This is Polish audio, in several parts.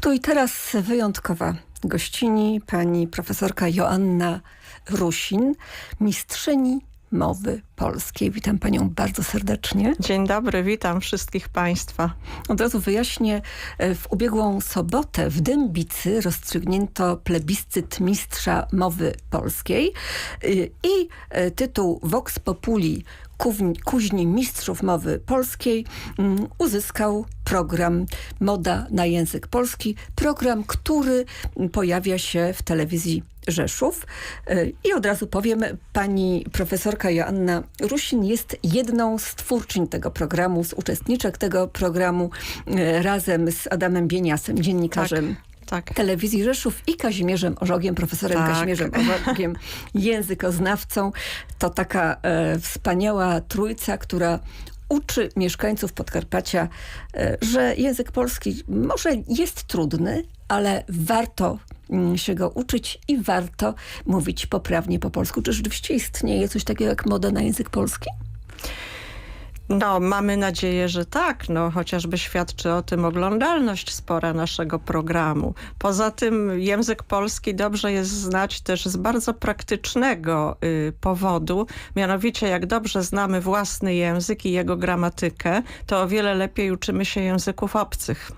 Tu i teraz wyjątkowa gościni pani profesorka Joanna Rusin, mistrzyni mowy polskiej. Witam panią bardzo serdecznie. Dzień dobry, witam wszystkich państwa. Od razu wyjaśnię, e, w ubiegłą sobotę w Dębicy rozstrzygnięto plebiscyt mistrza mowy polskiej e, i e, tytuł Vox Populi kuźni mistrzów mowy polskiej mm, uzyskał program Moda na język polski. Program, który pojawia się w telewizji Rzeszów. I od razu powiem, pani profesorka Joanna Rusin jest jedną z twórczyń tego programu, z uczestniczek tego programu razem z Adamem Bieniasem, dziennikarzem. Tak tak. telewizji Rzeszów i Kazimierzem Ożogiem, profesorem tak. Kazimierzem Ożogiem, językoznawcą. To taka e, wspaniała trójca, która uczy mieszkańców Podkarpacia, e, że język polski może jest trudny, ale warto mm, się go uczyć i warto mówić poprawnie po polsku. Czy rzeczywiście istnieje coś takiego jak moda na język polski? No, mamy nadzieję, że tak, no, chociażby świadczy o tym oglądalność spora naszego programu. Poza tym język polski dobrze jest znać też z bardzo praktycznego y, powodu, mianowicie jak dobrze znamy własny język i jego gramatykę, to o wiele lepiej uczymy się języków obcych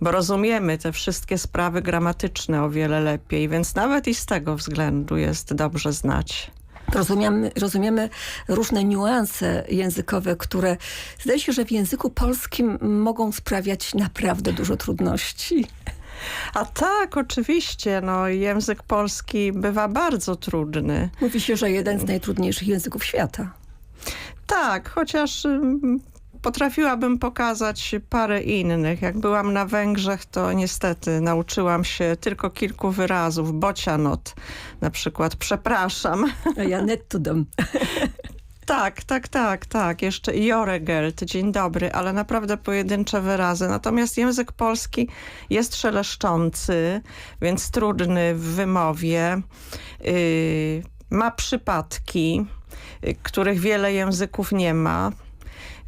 bo rozumiemy te wszystkie sprawy gramatyczne o wiele lepiej, więc nawet i z tego względu jest dobrze znać. Rozumiemy, rozumiemy różne niuanse językowe, które zdaje się, że w języku polskim mogą sprawiać naprawdę dużo trudności. A tak, oczywiście. No, język polski bywa bardzo trudny. Mówi się, że jeden z najtrudniejszych języków świata. Tak, chociaż mm, potrafiłabym pokazać parę innych. Jak byłam na Węgrzech, to niestety nauczyłam się tylko kilku wyrazów. Bocianot na przykład, przepraszam. A ja nettudom. Tak, tak, tak, tak. Jeszcze Joregelt, dzień dobry, ale naprawdę pojedyncze wyrazy. Natomiast język polski jest szeleszczący, więc trudny w wymowie. Yy, ma przypadki, yy, których wiele języków nie ma.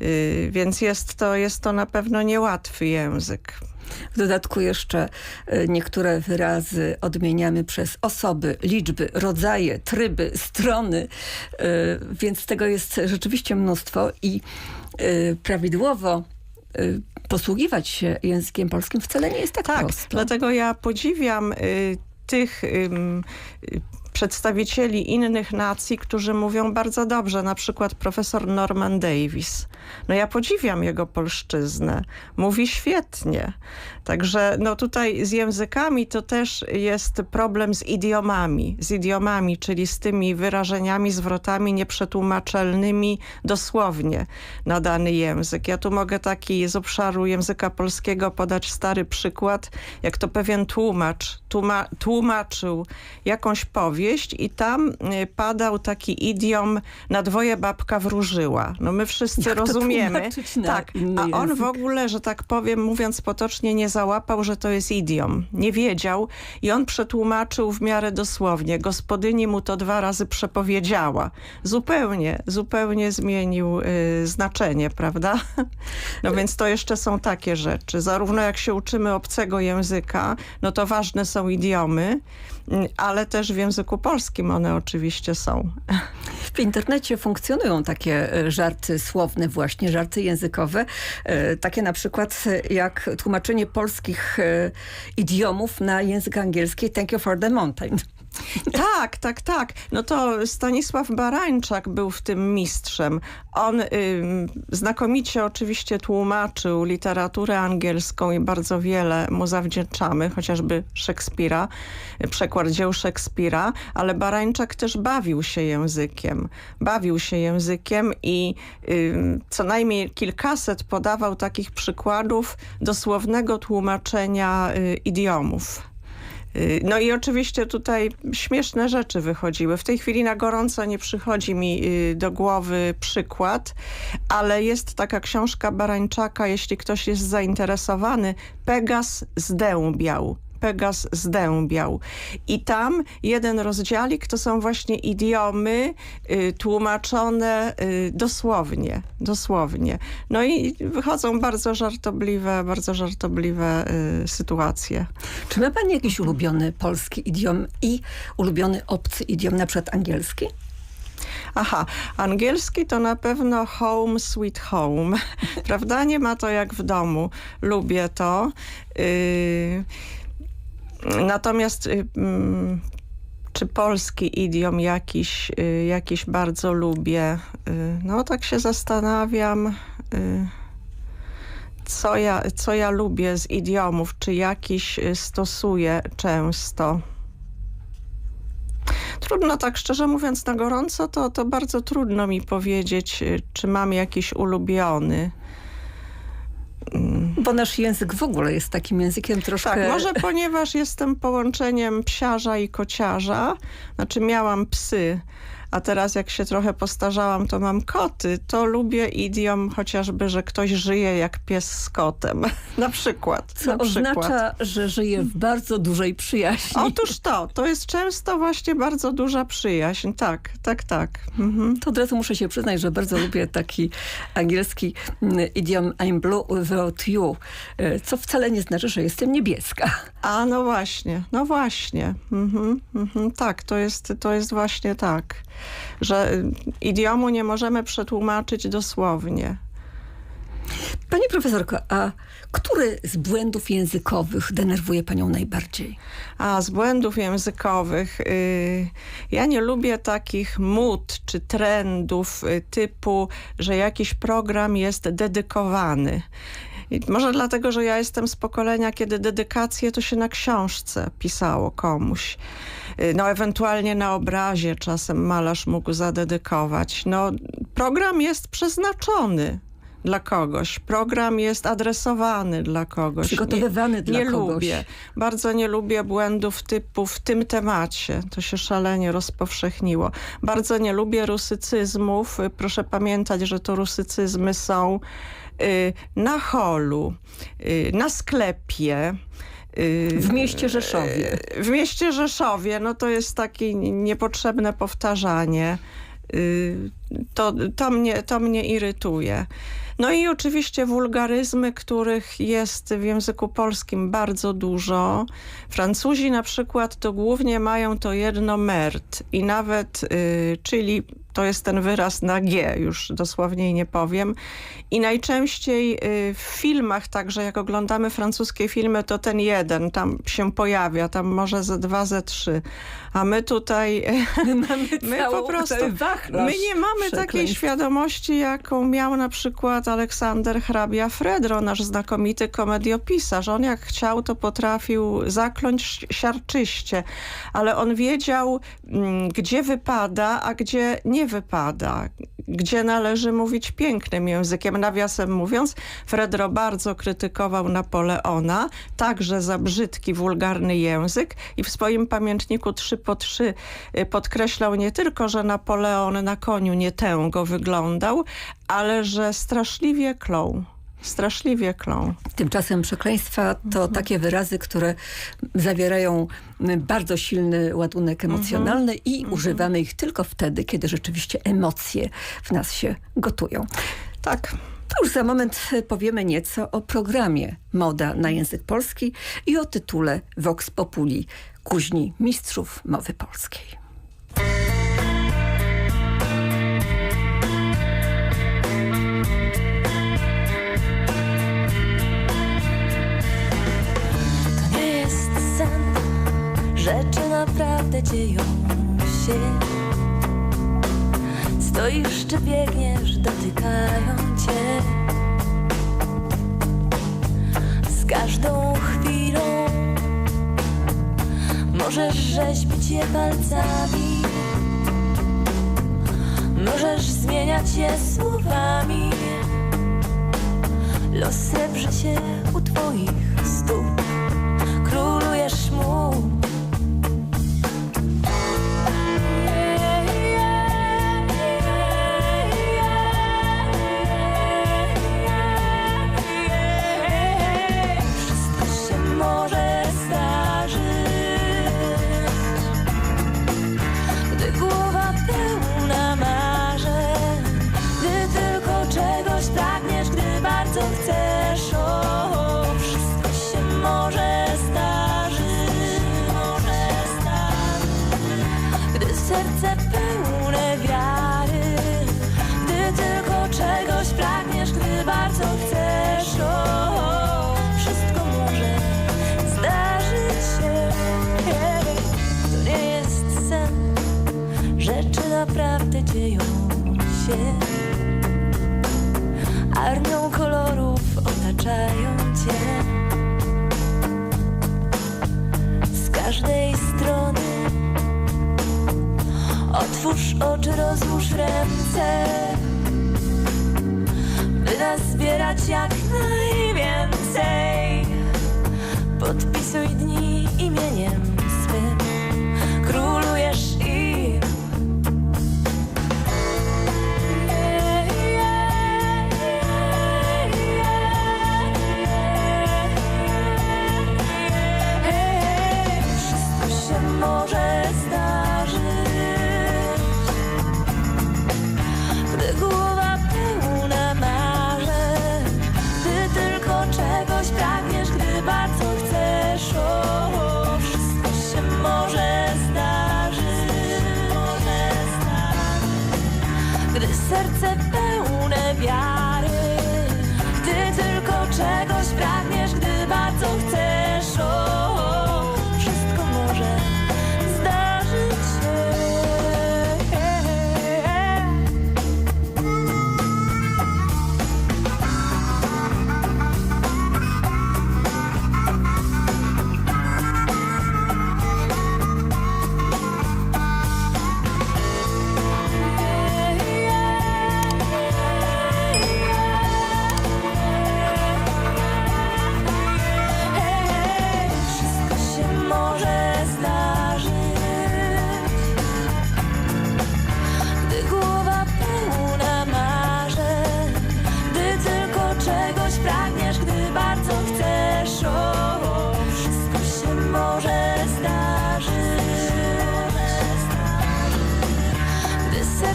Y, więc jest to, jest to na pewno niełatwy język. W dodatku jeszcze y, niektóre wyrazy odmieniamy przez osoby, liczby, rodzaje, tryby, strony, y, więc tego jest rzeczywiście mnóstwo i prawidłowo posługiwać się językiem polskim wcale nie jest tak, tak prosto. dlatego ja podziwiam tych przedstawicieli innych nacji, którzy mówią bardzo dobrze, na przykład profesor Norman Davis. No ja podziwiam jego polszczyznę. Mówi świetnie. Także no tutaj z językami to też jest problem z idiomami. Z idiomami, czyli z tymi wyrażeniami, zwrotami nieprzetłumaczalnymi dosłownie na dany język. Ja tu mogę taki z obszaru języka polskiego podać stary przykład, jak to pewien tłumacz tłuma tłumaczył jakąś powieść i tam y, padał taki idiom na dwoje babka wróżyła. No my wszyscy jak rozumiemy. tak, a on w ogóle, że tak powiem, mówiąc potocznie, nie załapał, że to jest idiom. Nie wiedział i on przetłumaczył w miarę dosłownie. Gospodyni mu to dwa razy przepowiedziała. Zupełnie, zupełnie zmienił y, znaczenie, prawda? No więc to jeszcze są takie rzeczy. Zarówno jak się uczymy obcego języka, no to ważne są idiomy, ale też w języku polskim one oczywiście są. W internecie funkcjonują takie e, żarty słowne właśnie, żarty językowe. E, takie na przykład jak tłumaczenie polskich e, idiomów na język angielski Thank you for the mountain. Tak, tak, tak. No to Stanisław Barańczak był w tym mistrzem. On y, znakomicie oczywiście tłumaczył literaturę angielską i bardzo wiele mu zawdzięczamy, chociażby Szekspira, przekład dzieł Szekspira, ale Barańczak też bawił się językiem. Bawił się językiem i y, co najmniej kilkaset podawał takich przykładów dosłownego tłumaczenia y, idiomów. Y, no i oczywiście tutaj śmieszne rzeczy wychodziły. W tej chwili na gorąco nie przychodzi mi y, do głowy przykład, ale jest taka książka Barańczaka, jeśli ktoś jest zainteresowany, Pegas zdębiał. Pegas zdębiał. I tam jeden rozdziałik to są właśnie idiomy y, tłumaczone y, dosłownie, dosłownie. No i wychodzą bardzo żartobliwe, bardzo żartobliwe y, sytuacje. Czy ma pani jakiś ulubiony polski idiom i ulubiony obcy idiom, na przykład angielski? Aha, angielski to na pewno home sweet home. Prawda? Nie ma to jak w domu. Lubię to. Yy, natomiast yy, mm, czy polski idiom jakiś, yy, jakiś bardzo lubię? Yy, no tak się zastanawiam. Co ja, co ja lubię z idiomów, czy jakiś y, stosuję często. Trudno tak szczerze mówiąc na gorąco, to, to bardzo trudno mi powiedzieć, y, czy mam jakiś ulubiony. Bo nasz język w ogóle jest takim językiem troszkę... Tak, może ponieważ jestem połączeniem psiarza i kociarza, znaczy miałam psy, a teraz jak się trochę postarzałam, to mam koty, to lubię idiom chociażby, że ktoś żyje jak pies z kotem. na przykład. Co na przykład. oznacza, że żyje w bardzo dużej przyjaźni. Otóż to, to jest często właśnie bardzo duża przyjaźń. Tak, tak, tak. Mhm. To od razu muszę się przyznać, że bardzo lubię taki angielski idiom I'm blue without you, co wcale nie znaczy, że jestem niebieska. A no właśnie, no właśnie. Mhm, mhm. Tak, to jest, to jest właśnie tak, że idiomu nie możemy przetłumaczyć dosłownie. Pani profesorko, a który z błędów językowych denerwuje panią najbardziej? A z błędów językowych, y, ja nie lubię takich mód czy trendów y, typu, że jakiś program jest dedykowany. I może dlatego, że ja jestem z pokolenia, kiedy dedykacje to się na książce pisało komuś. Y, No ewentualnie na obrazie czasem malarz mógł zadedykować. No program jest przeznaczony dla kogoś. Program jest adresowany dla kogoś. Przygotowywany dla nie kogoś. lubię. Bardzo nie lubię błędów typu w tym temacie. To się szalenie rozpowszechniło. Bardzo nie lubię rusycyzmów. Y, Proszę pamiętać, że to rusycyzmy są na holu, y, na sklepie. y, W mieście Rzeszowie. w mieście Rzeszowie, no to jest takie niepotrzebne powtarzanie. Y, To, to, mnie, to mnie irytuje. No i oczywiście wulgaryzmy, których jest w języku polskim bardzo dużo. Francuzi na przykład to głównie mają to jedno mert i nawet, y, czyli to jest ten wyraz na G, już dosłowniej nie powiem. I najczęściej y, w filmach, także jak oglądamy francuskie filmy, to ten jeden tam się pojawia, tam może ze dwa, ze trzy. A my tutaj, My mamy my po prostu, my nie mamy takiej świadomości, jaką miał na przykład Aleksander hrabia Fredro, nasz znakomity komediopisarz. On jak chciał, to potrafił zakląć siarczyście, ale on wiedział, mm, gdzie wypada, a gdzie nie wypada, gdzie należy mówić pięknym językiem. Nawiasem mówiąc, Fredro bardzo krytykował Napoleona, także za brzydki, wulgarny język i w swoim pamiętniku 3 po 3 y, podkreślał nie tylko, że Napoleon na koniu nie tęgo wyglądał, ale że straszliwie klął. Straszliwie klął. Tymczasem przekleństwa to Mhm. takie wyrazy, które zawierają bardzo silny ładunek Mhm. emocjonalny i używamy ich tylko wtedy, kiedy rzeczywiście emocje w nas się gotują. Tak. To już za moment powiemy nieco o programie Moda na język polski i o tytule Vox Populi Kuźni Mistrzów Mowy Polskiej. Naprawdę dzieją się. Stoisz czy biegniesz, dotykają cię. Z każdą chwilą możesz rzeźbić je palcami. Możesz zmieniać je słowami. Los srebrzy się naprawdę dzieją się. Armią kolorów otaczają cię. Z każdej strony otwórz oczy, rozłóż ręce, by nas zbierać jak najwięcej. Podpisuj dni imieniem swym, królujesz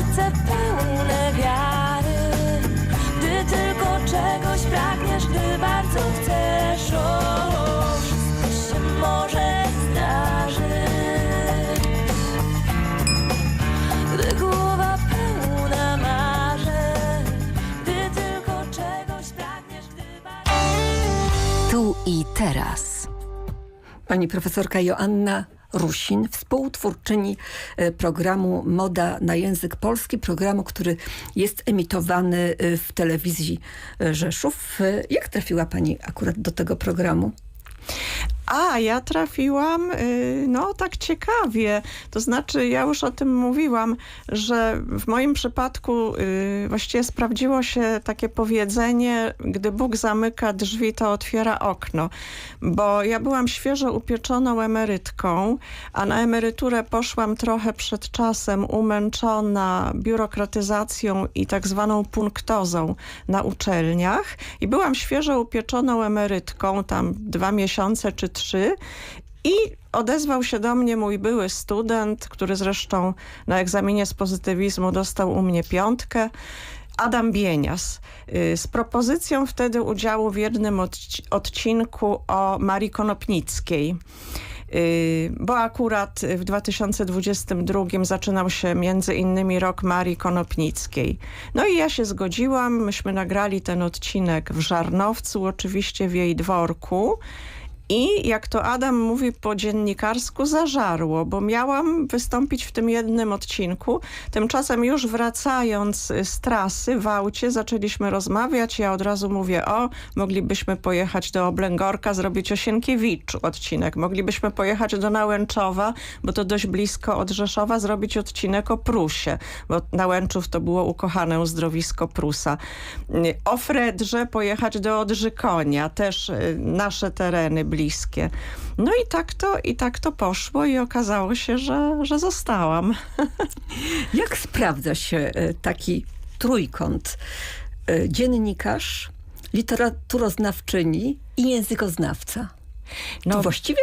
serce pełne wiary, gdy tylko czegoś pragniesz, gdy bardzo chcesz. O, wszystko się może zdarzyć, gdy głowa pełna marzeń, gdy tylko czegoś pragniesz, gdy bardzo... Tu i teraz. Pani profesorka Joanna Rusin, współtwórczyni e, programu Moda na język polski, programu, który jest emitowany e, w telewizji e, Rzeszów. Jak trafiła Pani akurat do tego programu? A, ja trafiłam, y, no tak ciekawie. To znaczy, ja już o tym mówiłam, że w moim przypadku y, właściwie sprawdziło się takie powiedzenie, gdy Bóg zamyka drzwi, to otwiera okno. Bo ja byłam świeżo upieczoną emerytką, a na emeryturę poszłam trochę przed czasem, umęczona biurokratyzacją i tak zwaną punktozą na uczelniach. I byłam świeżo upieczoną emerytką, tam dwa miesiące czy trzy. I odezwał się do mnie mój były student, który zresztą na egzaminie z pozytywizmu dostał u mnie piątkę. Adam Bienias y, z propozycją wtedy udziału w jednym odci- odcinku o Marii Konopnickiej. Y, Bo akurat w 2022 zaczynał się między innymi rok Marii Konopnickiej. No i ja się zgodziłam, myśmy nagrali ten odcinek w Żarnowcu, oczywiście w jej dworku. I jak to Adam mówi po dziennikarsku, zażarło, bo miałam wystąpić w tym jednym odcinku. Tymczasem już wracając z trasy w aucie zaczęliśmy rozmawiać. Ja od razu mówię, o, moglibyśmy pojechać do Oblęgorka, zrobić o Sienkiewiczu odcinek. Moglibyśmy pojechać do Nałęczowa, bo to dość blisko od Rzeszowa, zrobić odcinek o Prusie, bo Nałęczów to było ukochane uzdrowisko Prusa. O Fredrze pojechać do Odrzykonia, też y, nasze tereny bliskie. No i tak to, i tak to poszło i okazało się, że, że zostałam. Jak sprawdza się e, taki trójkąt? E, Dziennikarz, literaturoznawczyni i językoznawca. No, to właściwie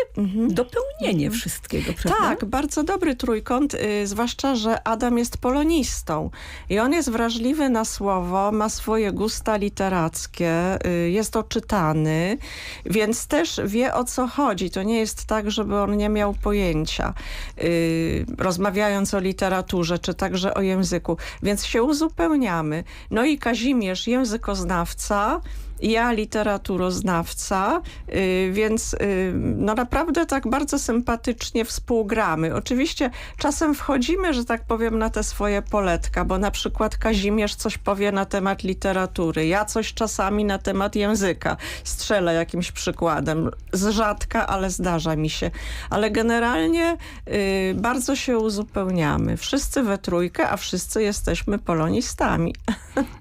dopełnienie wszystkiego, prawda? Tak, bardzo dobry trójkąt, y, zwłaszcza, że Adam jest polonistą i on jest wrażliwy na słowo, ma swoje gusta literackie, y, jest oczytany, więc też wie o co chodzi. To nie jest tak, żeby on nie miał pojęcia, y, rozmawiając o literaturze, czy także o języku, więc się uzupełniamy. No i Kazimierz, językoznawca, ja literaturoznawca, y, więc y, no naprawdę tak bardzo sympatycznie współgramy. Oczywiście czasem wchodzimy, że tak powiem, na te swoje poletka, bo na przykład Kazimierz coś powie na temat literatury, ja coś czasami na temat języka. Strzelę jakimś przykładem. Z rzadka, ale zdarza mi się. Ale generalnie y, bardzo się uzupełniamy. Wszyscy we trójkę, a wszyscy jesteśmy polonistami.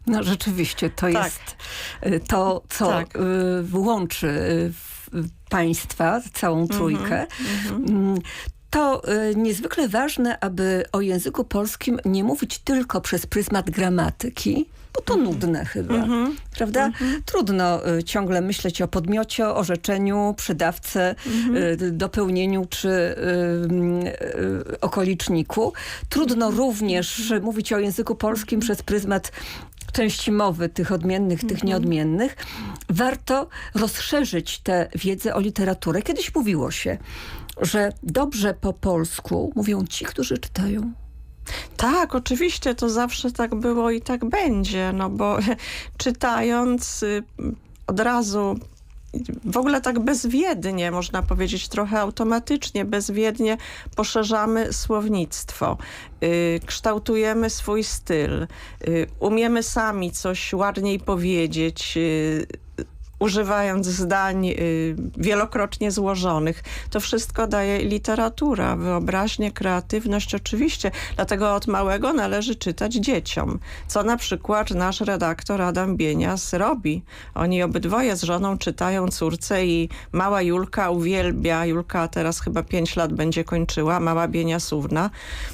No rzeczywiście, to Tak. jest y, to, co Tak. y, łączy y, państwa, całą Mhm, trójkę. Mm, To y, niezwykle ważne, aby o języku polskim nie mówić tylko przez pryzmat gramatyki, bo to Mhm. nudne chyba, prawda? Trudno y, ciągle myśleć o podmiocie, orzeczeniu, przydawce, Mhm. y, dopełnieniu czy y, y, okoliczniku. Trudno Mhm. również mówić o języku polskim przez pryzmat części mowy, tych odmiennych, tych Mhm. nieodmiennych. Warto rozszerzyć tę wiedzę o literaturę. Kiedyś mówiło się, że dobrze po polsku mówią ci, którzy czytają. Tak, oczywiście to zawsze tak było i tak będzie, no bo czytając y, od razu w ogóle tak bezwiednie, można powiedzieć, trochę automatycznie, bezwiednie poszerzamy słownictwo, y, kształtujemy swój styl, y, umiemy sami coś ładniej powiedzieć, y, używając zdań y, wielokrotnie złożonych. To wszystko daje literatura, wyobraźnię, kreatywność oczywiście. Dlatego od małego należy czytać dzieciom. Co na przykład nasz redaktor Adam Bienias robi. Oni obydwoje z żoną czytają córce i mała Julka uwielbia. Julka teraz chyba pięć lat będzie kończyła, mała Bieniasówna.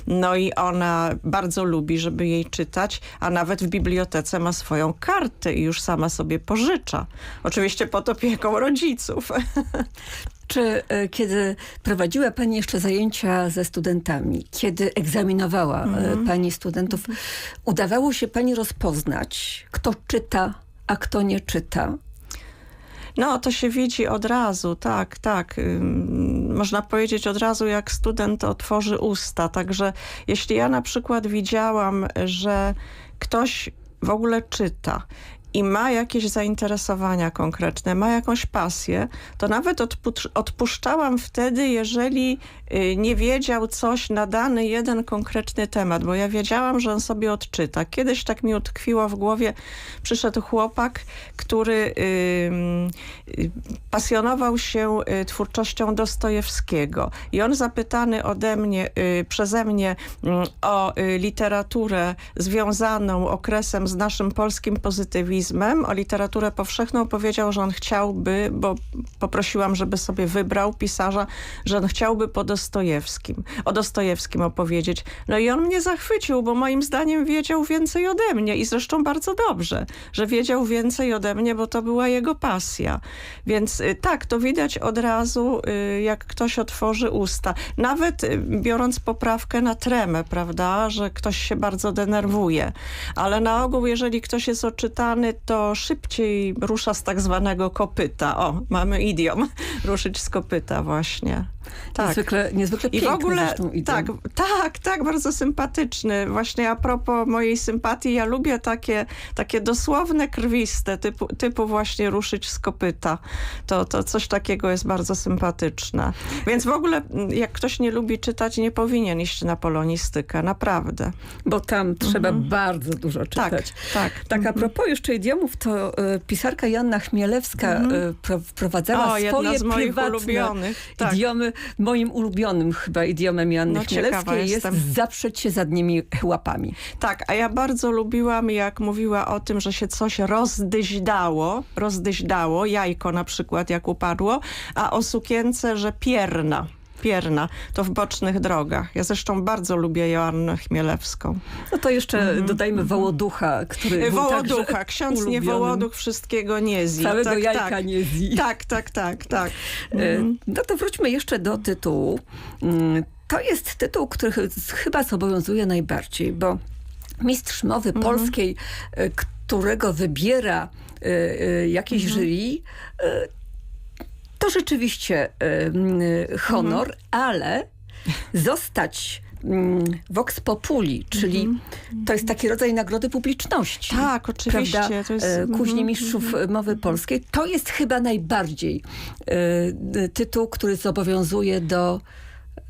No i ona bardzo lubi, żeby jej czytać, a nawet w bibliotece ma swoją kartę i już sama sobie pożycza. Oczywiście pod opieką rodziców. Czy e, kiedy prowadziła Pani jeszcze zajęcia ze studentami, kiedy egzaminowała e, Mhm. Pani studentów, udawało się Pani rozpoznać, kto czyta, a kto nie czyta? No, to się widzi od razu, tak, tak. Można powiedzieć od razu, jak student otworzy usta. Także jeśli ja na przykład widziałam, że ktoś w ogóle czyta i ma jakieś zainteresowania konkretne, ma jakąś pasję, to nawet odpu- odpuszczałam wtedy, jeżeli y, nie wiedział coś na dany jeden konkretny temat, bo ja wiedziałam, że on sobie odczyta. Kiedyś tak mi utkwiło w głowie, przyszedł chłopak, który y, pasjonował się y, twórczością Dostojewskiego i on zapytany ode mnie, przeze mnie mm, o literaturę związaną okresem z naszym polskim pozytywizmem, o literaturę powszechną powiedział, że on chciałby, bo poprosiłam, żeby sobie wybrał pisarza, że on chciałby po Dostojewskim, o Dostojewskim opowiedzieć. No i on mnie zachwycił, bo moim zdaniem wiedział więcej ode mnie i zresztą bardzo dobrze, że wiedział więcej ode mnie, bo to była jego pasja. Więc y, tak, to widać od razu, y, jak ktoś otworzy usta. Nawet y, biorąc poprawkę na tremę, prawda, że ktoś się bardzo denerwuje. Ale na ogół, jeżeli ktoś jest oczytany, to szybciej rusza z tak zwanego kopyta. O, mamy idiom. Ruszyć z kopyta właśnie. Tak. Niezwykle, niezwykle I w ogóle, tak, tak, tak, bardzo sympatyczny. Właśnie a propos mojej sympatii, ja lubię takie, takie dosłowne, krwiste, typu, typu właśnie ruszyć z kopyta. To, to coś takiego jest bardzo sympatyczne. Więc w ogóle, m, jak ktoś nie lubi czytać, nie powinien iść na polonistykę, naprawdę. Bo tam trzeba bardzo dużo Mhm. Tak, czytać. tak. Tak, a propos jeszcze idiomów, to e, pisarka Joanna Chmielewska e, pro, wprowadzała Mhm. O, jedna swoje z moich prywatne ulubionych. Tak. idiomy. Moim ulubionym chyba idiomem Joanny No, Chmielewskiej jest zaprzeć się zadnimi łapami. Tak, a ja bardzo lubiłam, jak mówiła o tym, że się coś rozdyźdało, rozdyźdało, jajko na przykład jak upadło, a o sukience, że pierna. Pierna, to w bocznych drogach. Ja zresztą bardzo lubię Joannę Chmielewską. No to jeszcze dodajmy Wołoducha, który. Wołoducha, ksiądz nie ulubionym. Wołoduch wszystkiego nie zje. Całego tak, jajka tak. nie zje. Tak, tak, tak, tak. E, No to wróćmy jeszcze do tytułu. Mm, To jest tytuł, który ch- chyba zobowiązuje najbardziej, bo mistrz mowy Mhm. polskiej, e, którego wybiera e, e, jakieś Mhm. jury, rzeczywiście m, honor, Mhm. ale zostać mm, Vox Populi, czyli to jest taki rodzaj nagrody publiczności. Tak, oczywiście. Prawda? To jest, E, mhm, Kuźni Mistrzów Mowy Polskiej. To jest chyba najbardziej e, tytuł, który zobowiązuje do,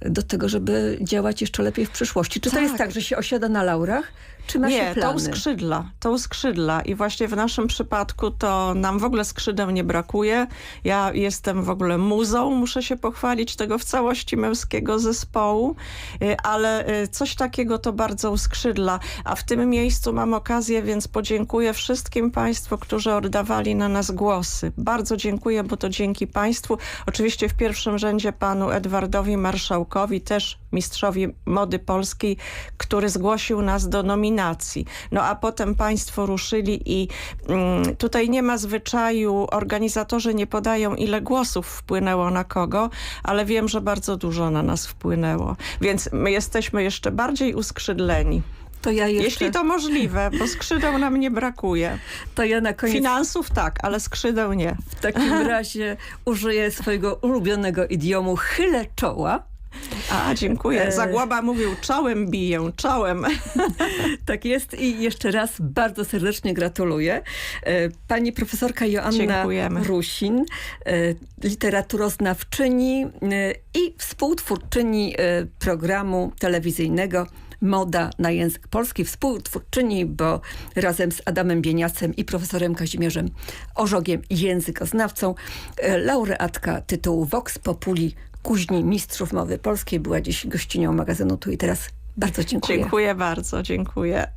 do tego, żeby działać jeszcze lepiej w przyszłości. Czy to Tak. jest tak, że się osiada na laurach, czy ma Nie, to plany? skrzydla, to skrzydla i właśnie w naszym przypadku to nam w ogóle skrzydeł nie brakuje. Ja jestem w ogóle muzą, muszę się pochwalić tego w całości męskiego zespołu, y, ale y, coś takiego to bardzo uskrzydla. A w tym miejscu mam okazję, więc podziękuję wszystkim Państwu, którzy oddawali na nas głosy. Bardzo dziękuję, bo to dzięki Państwu. Oczywiście w pierwszym rzędzie panu Edwardowi Marszałkowi, też mistrzowi mody polskiej, który zgłosił nas do nominacji. No a potem państwo ruszyli i mm, tutaj nie ma zwyczaju, organizatorzy nie podają ile głosów wpłynęło na kogo, ale wiem, że bardzo dużo na nas wpłynęło. Więc my jesteśmy jeszcze bardziej uskrzydleni. To ja jeszcze, Jeśli to możliwe, bo skrzydeł nam nie brakuje. to ja na koniec Finansów tak, ale skrzydeł nie. w takim razie użyję swojego ulubionego idiomu chylę czoła. A, dziękuję. E. Zagłoba mówił, czołem biję, czołem. Tak jest i jeszcze raz bardzo serdecznie gratuluję. E, Pani profesorka Joanna Dziękujemy. Rusin, e, literaturoznawczyni i współtwórczyni programu telewizyjnego Moda na język polski. Współtwórczyni, bo razem z Adamem Bieniasem i profesorem Kazimierzem Ożogiem, językoznawcą, laureatka tytułu Vox Populi Kuźni Mistrzów Mowy Polskiej była dziś gościnią magazynu Tu i Teraz. Bardzo dziękuję. Dziękuję bardzo, dziękuję.